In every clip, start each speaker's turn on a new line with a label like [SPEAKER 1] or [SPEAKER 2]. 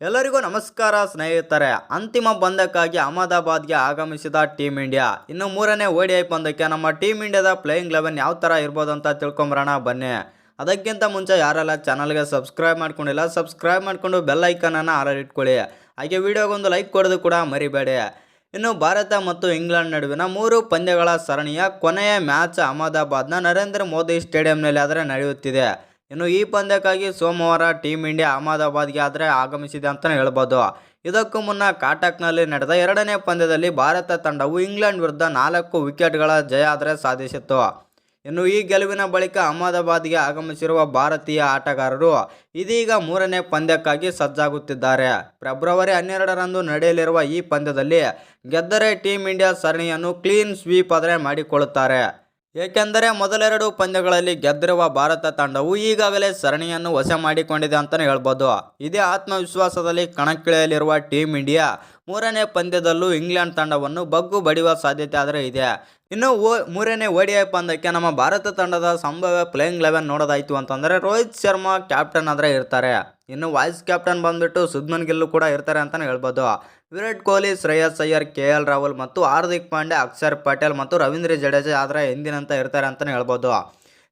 [SPEAKER 1] ಎಲ್ಲರಿಗೂ ನಮಸ್ಕಾರ ಸ್ನೇಹಿತರೆ. ಅಂತಿಮ ಪಂದ್ಯಕ್ಕಾಗಿ ಅಹಮದಾಬಾದ್ಗೆ ಆಗಮಿಸಿದ ಟೀಮ್ ಇಂಡಿಯಾ. ಇನ್ನು ಮೂರನೇ ಓಡಿಐ ಪಂದ್ಯಕ್ಕೆ ನಮ್ಮ ಟೀಮ್ ಇಂಡಿಯಾದ ಪ್ಲೇಯಿಂಗ್ ಲೆವೆನ್ ಯಾವ ಥರ ಇರ್ಬೋದು ಅಂತ ತಿಳ್ಕೊಂಬರೋಣ ಬನ್ನಿ. ಅದಕ್ಕಿಂತ ಮುಂಚೆ ಯಾರೆಲ್ಲ ಚಾನಲ್ಗೆ ಸಬ್ಸ್ಕ್ರೈಬ್ ಮಾಡ್ಕೊಂಡಿಲ್ಲ, ಸಬ್ಸ್ಕ್ರೈಬ್ ಮಾಡಿಕೊಂಡು ಬೆಲ್ ಐಕನನ್ನು ಆರಿಟ್ಕೊಳ್ಳಿ ಹಾಗೆ ವಿಡಿಯೋಗೊಂದು ಲೈಕ್ ಕೊಡೋದು ಕೂಡ ಮರಿಬೇಡಿ. ಇನ್ನು ಭಾರತ ಮತ್ತು ಇಂಗ್ಲೆಂಡ್ ನಡುವಿನ ಮೂರು ಪಂದ್ಯಗಳ ಸರಣಿಯ ಕೊನೆಯ ಮ್ಯಾಚ್ ಅಹಮದಾಬಾದ್ನ ನರೇಂದ್ರ ಮೋದಿ ಸ್ಟೇಡಿಯಂನಲ್ಲಿ ಆದರೆ ನಡೆಯುತ್ತಿದೆ. ಇನ್ನು ಈ ಪಂದ್ಯಕ್ಕಾಗಿ ಸೋಮವಾರ ಟೀಮ್ ಇಂಡಿಯಾ ಅಹಮದಾಬಾದ್ಗೆ ಆದರೆ ಆಗಮಿಸಿದೆ ಅಂತಲೇ ಹೇಳ್ಬೋದು. ಇದಕ್ಕೂ ಮುನ್ನ ಕಾಟಕ್ನಲ್ಲಿ ನಡೆದ ಎರಡನೇ ಪಂದ್ಯದಲ್ಲಿ ಭಾರತ ತಂಡವು ಇಂಗ್ಲೆಂಡ್ ವಿರುದ್ಧ ನಾಲ್ಕು ವಿಕೆಟ್ಗಳ ಜಯ ಆದರೆ ಸಾಧಿಸಿತ್ತು. ಇನ್ನು ಈ ಗೆಲುವಿನ ಬಳಿಕ ಅಹಮದಾಬಾದ್ಗೆ ಆಗಮಿಸಿರುವ ಭಾರತೀಯ ಆಟಗಾರರು ಇದೀಗ ಮೂರನೇ ಪಂದ್ಯಕ್ಕಾಗಿ ಸಜ್ಜಾಗುತ್ತಿದ್ದಾರೆ. ಫೆಬ್ರವರಿ ಹನ್ನೆರಡರಂದು ನಡೆಯಲಿರುವ ಈ ಪಂದ್ಯದಲ್ಲಿ ಗೆದ್ದರೆ ಟೀಂ ಇಂಡಿಯಾ ಸರಣಿಯನ್ನು ಕ್ಲೀನ್ ಸ್ವೀಪ್ ಆದರೆ ಮಾಡಿಕೊಳ್ಳುತ್ತಾರೆ. ಏಕೆಂದರೆ ಮೊದಲೆರಡು ಪಂದ್ಯಗಳಲ್ಲಿ ಗೆದ್ದಿರುವ ಭಾರತ ತಂಡವು ಈಗಾಗಲೇ ಸರಣಿಯನ್ನು ವಶ ಮಾಡಿಕೊಂಡಿದೆ ಅಂತಲೇ ಹೇಳ್ಬೋದು. ಇದೇ ಆತ್ಮವಿಶ್ವಾಸದಲ್ಲಿ ಕಣಕ್ಕಿಳಿಯಲಿರುವ ಟೀಮ್ ಇಂಡಿಯಾ ಮೂರನೇ ಪಂದ್ಯದಲ್ಲೂ ಇಂಗ್ಲೆಂಡ್ ತಂಡವನ್ನು ಬಗ್ಗು ಬಡಿಯುವ ಸಾಧ್ಯತೆ ಆದರೆ ಇದೆ. ಇನ್ನು ಓ, ಮೂರನೇ ಐ ಪಂದ್ಯಕ್ಕೆ ನಮ್ಮ ಭಾರತ ತಂಡದ ಸಂಭಾವ್ಯ ಪ್ಲೇಯಿಂಗ್ ಲೆವೆನ್ ನೋಡೋದಾಯಿತು ಅಂತಂದರೆ ರೋಹಿತ್ ಶರ್ಮಾ ಕ್ಯಾಪ್ಟನ್ ಆದರೆ ಇರ್ತಾರೆ. ಇನ್ನು ವೈಸ್ ಕ್ಯಾಪ್ಟನ್ ಬಂದ್ಬಿಟ್ಟು ಸುದ್ಮನ್ ಗಿಲ್ಲು ಕೂಡ ಇರ್ತಾರೆ ಅಂತಲೇ ಹೇಳ್ಬೋದು. ವಿರಾಟ್ ಕೊಹ್ಲಿ, ಶ್ರೇಯಸ್ ಅಯ್ಯರ್, ಕೆ ಎಲ್ ರಾಹುಲ್ ಮತ್ತು ಹಾರ್ದಿಕ್ ಪಾಂಡ್ಯ, ಅಕ್ಷರ್ ಪಟೇಲ್ ಮತ್ತು ರವೀಂದ್ರ ಜಡೇಜಾ ಆದರೆ ಎಂದಿನಂತ ಇರ್ತಾರೆ ಅಂತಲೇ ಹೇಳ್ಬೋದು.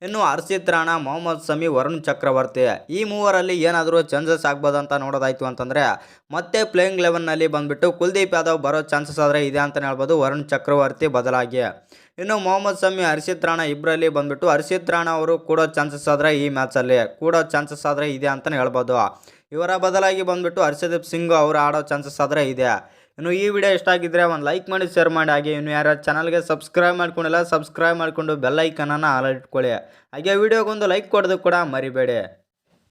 [SPEAKER 1] ಇನ್ನು ಹರ್ಷಿತ್ ರಾಣಾ, ಮೊಹಮ್ಮದ್ ಸಮಿ ವರುಣ್ ಚಕ್ರವರ್ತಿ. ಈ ಮೂವರಲ್ಲಿ ಏನಾದರೂ ಚಾನ್ಸಸ್ ಆಗ್ಬೋದು ಅಂತ ನೋಡೋದಾಯ್ತು ಅಂತಂದರೆ, ಮತ್ತೆ ಪ್ಲೇಯಿಂಗ್ ಲೆವೆನ್ನಲ್ಲಿ ಬಂದುಬಿಟ್ಟು ಕುಲ್ದೀಪ್ ಯಾದವ್ ಬರೋ ಚಾನ್ಸಸ್ ಆದರೆ ಇದೆ ಅಂತಲೇ ಹೇಳ್ಬೋದು ವರುಣ್ ಚಕ್ರವರ್ತಿ ಬದಲಾಗಿ. ಇನ್ನು ಮೊಹಮ್ಮದ್ ಸಮಿ ಹರ್ಷಿತ್ ರಾಣಾ ಇಬ್ಬರಲ್ಲಿ ಬಂದುಬಿಟ್ಟು ಹರ್ಷಿತ್ ರಾಣಾ ಅವರು ಕೂಡೋ ಚಾನ್ಸಸ್ ಆದರೆ ಈ ಮ್ಯಾಚಲ್ಲಿ ಕೂಡೋ ಚಾನ್ಸಸ್ ಆದರೆ ಇದೆ ಅಂತಲೇ ಹೇಳ್ಬೋದು. ಇವರ ಬದಲಾಗಿ ಬಂದುಬಿಟ್ಟು ಹರ್ಷದೀಪ್ ಸಿಂಗ್ ಅವರು ಆಡೋ ಚಾನ್ಸಸ್ ಆದರೆ ಇದೆ. ಇನ್ನು ಈ ವಿಡಿಯೋ ಇಷ್ಟ ಆಗಿದ್ದರೆ ಒಂದು ಲೈಕ್ ಮಾಡಿ ಶೇರ್ ಮಾಡಿ. ಹಾಗೆ ಇನ್ನು ಯಾರ ಚಾನಲ್ಗೆ ಸಬ್ಸ್ಕ್ರೈಬ್ ಮಾಡ್ಕೊಂಡಿಲ್ಲ ಸಬ್ಸ್ಕ್ರೈಬ್ ಮಾಡಿಕೊಂಡು ಬೆಲ್ ಐಕನನ್ನು ಆಲ್ ಇಟ್ಕೊಳ್ಳಿ. ಹಾಗೆ ವಿಡಿಯೋಗೊಂದು ಲೈಕ್ ಕೊಡೋದು ಕೂಡ ಮರಿಬೇಡಿ.